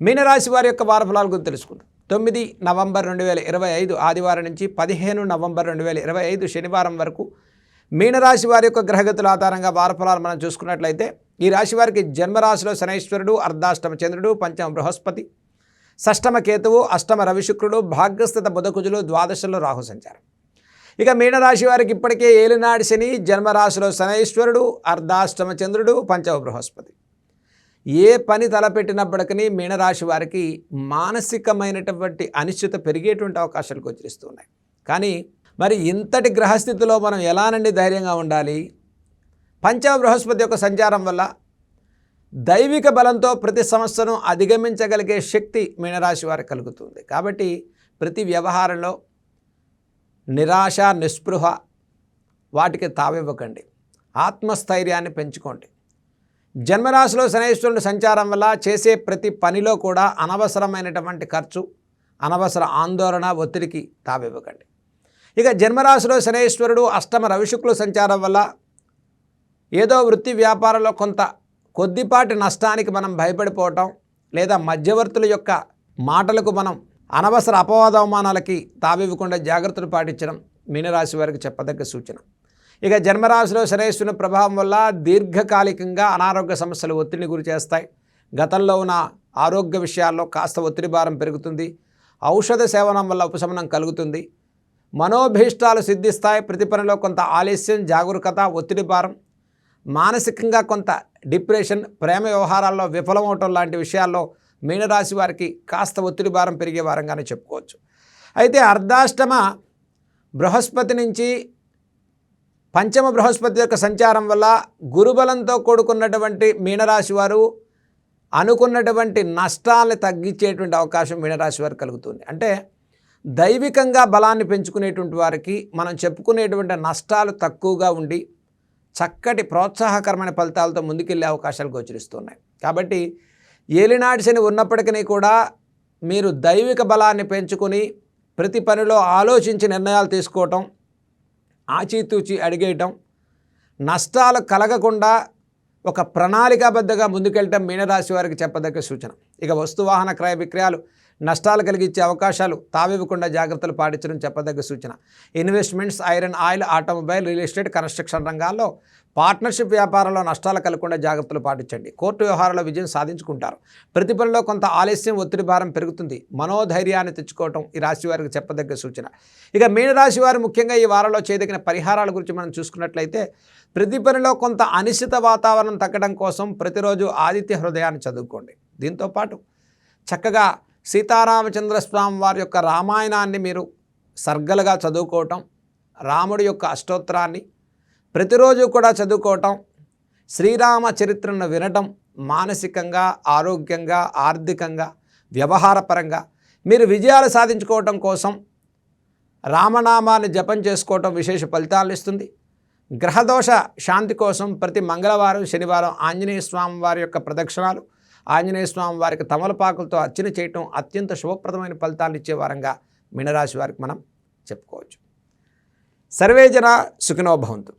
మీనరాశి వారి యొక్క వారఫలాల గురించి తెలుసుకుందాం. తొమ్మిది నవంబర్ రెండు వేల ఇరవై ఐదు ఆదివారం నుంచి పదిహేను నవంబర్ రెండు వేల ఇరవై ఐదు శనివారం వరకు మీనరాశి వారి యొక్క గ్రహగతుల ఆధారంగా వారఫలాలు మనం చూసుకున్నట్లయితే ఈ రాశి వారికి జన్మరాశిలో శనైశ్వరుడు అర్ధాష్టమ చంద్రుడు పంచమ బృహస్పతి షష్టమ కేతువు అష్టమ రవిశుక్రుడు భాగ్యస్థిత బుధకుజులు ద్వాదశంలో రాహు సంచారం. ఇక మీనరాశి వారికి ఇప్పటికే ఏలినాడి శని జన్మరాశిలో శనైశ్వరుడు అర్ధాష్టమ చంద్రుడు పంచమ బృహస్పతి. ఏ పని తలపెట్టినప్పటికీ మీనరాశి వారికి మానసికమైనటువంటి అనిశ్చిత పెరిగేటువంటి అవకాశాలు గోచరిస్తున్నాయి. కానీ మరి ఇంతటి గ్రహస్థితిలో మనం ఎలానండి ధైర్యంగా ఉండాలి? పంచమ బృహస్పతి యొక్క సంచారం వల్ల దైవిక బలంతో ప్రతి సమస్యను అధిగమించగలిగే శక్తి మీనరాశి వారికి కలుగుతుంది. కాబట్టి ప్రతి వ్యవహారంలో నిరాశ నిస్పృహ వాటికి తావివ్వకండి. ఆత్మస్థైర్యాన్ని పెంచుకోండి. జన్మరాశిలో శనేశ్వరుని సంచారం వల్ల చేసే ప్రతి పనిలో కూడా అనవసరమైనటువంటి ఖర్చు అనవసర ఆందోళన ఒత్తిడికి తావివ్వకండి. ఇక జన్మరాశిలో శనేశ్వరుడు అష్టమ రవిశుక్ల సంచారం వల్ల ఏదో వృత్తి వ్యాపారంలో కొంత కొద్దిపాటి నష్టానికి మనం భయపడిపోవటం లేదా మధ్యవర్తుల యొక్క మాటలకు మనం అనవసర అపవాద అవమానాలకి తావివ్వకుండా జాగ్రత్తలు పాటించడం మీనరాశి వారికి చెప్పదగ్గ సూచన. ఇక జన్మరాశిలో శనేశ్వరుని ప్రభావం వల్ల దీర్ఘకాలికంగా అనారోగ్య సమస్యలు ఒత్తిడిని గురి చేస్తాయి. గతంలో ఉన్న ఆరోగ్య విషయాల్లో కాస్త ఒత్తిడి భారం పెరుగుతుంది. ఔషధ సేవనం వల్ల ఉపశమనం కలుగుతుంది. మనోభీష్టాలు సిద్ధిస్తాయి. ప్రతి పనిలో కొంత ఆలస్యం జాగరూకత ఒత్తిడి భారం. మానసికంగా కొంత డిప్రెషన్ ప్రేమ వ్యవహారాల్లో విఫలమవటం లాంటి విషయాల్లో మీనరాశి వారికి కాస్త ఒత్తిడి భారం పెరిగే వారంగానే చెప్పుకోవచ్చు. అయితే అర్ధాష్టమ బృహస్పతి నుంచి పంచమ బృహస్పతి యొక్క సంచారం వల్ల గురుబలంతో కూడుకున్నటువంటి మీనరాశి వారు అనుకున్నటువంటి నష్టాలను తగ్గించేటువంటి అవకాశం మీనరాశి వారు కలుగుతుంది. అంటే దైవికంగా బలాన్ని పెంచుకునేటువంటి వారికి మనం చెప్పుకునేటువంటి నష్టాలు తక్కువగా ఉండి చక్కటి ప్రోత్సాహకరమైన ఫలితాలతో ముందుకెళ్ళే అవకాశాలు గోచరిస్తున్నాయి. కాబట్టి ఏలినాటి శని ఉన్నప్పటికీ కూడా మీరు దైవిక బలాన్ని పెంచుకొని ప్రతి పనిలో ఆలోచించి నిర్ణయాలు తీసుకోవటం ఆచితూచి అడిగేయటం నష్టాలు కలగకుండా ఒక ప్రణాళికాబద్ధంగా ముందుకెళ్ళటం మీనరాశి వారికి చెప్పదగ్గ సూచన. ఇక వస్తువాహన క్రయ విక్రయాలు నష్టాలు కలిగించే అవకాశాలు తావివ్వకుండా జాగ్రత్తలు పాటించడం చెప్పదగ్గ సూచన. Investments iron oil automobile real estate construction రంగాల్లో పార్ట్నర్షిప్ వ్యాపారంలో నష్టాలు కలగకుండా జాగ్రత్తలు పాటించండి. కోర్టు వ్యవహారాల్లో విజయం సాధించుకుంటారు. ప్రతి కొంత ఆలస్యం ఒత్తిడి భారం పెరుగుతుంది. మనోధైర్యాన్ని తెచ్చుకోవటం ఈ రాశి వారికి చెప్పదగ్గ సూచన. ఇక మీనరాశి వారు ముఖ్యంగా ఈ వారంలో చేయదగిన పరిహారాల గురించి మనం చూసుకున్నట్లయితే ప్రతి పనిలో కొంత అనిశ్చిత వాతావరణం తగ్గడం కోసం ప్రతిరోజు ఆదిత్య హృదయాన్ని చదువుకోండి. దీంతోపాటు చక్కగా సీతారామచంద్ర స్వామి వారి యొక్క రామాయణాన్ని మీరు సర్గలుగా చదువుకోవటం రాముడి యొక్క అష్టోత్తరాన్ని ప్రతిరోజు కూడా చదువుకోవటం శ్రీరామ చరిత్రను వినటం మానసికంగా ఆరోగ్యంగా ఆర్థికంగా వ్యవహారపరంగా మీరు విజయాలు సాధించుకోవటం కోసం రామనామాన్ని జపం చేసుకోవటం విశేష ఫలితాలను ఇస్తుంది. గ్రహదోష శాంతి కోసం ప్రతి మంగళవారం శనివారం ఆంజనేయ స్వామి వారి యొక్క ప్రదక్షిణాలు ఆంజనేయ స్వామి వారికి తమలపాకులతో అర్చన చేయటం అత్యంత శుభప్రదమైన ఫలితాలు ఇచ్చే వారంగా మీనరాశి వారికి మనం చెప్పుకోవచ్చు. సర్వేజన సుఖినోభవంతు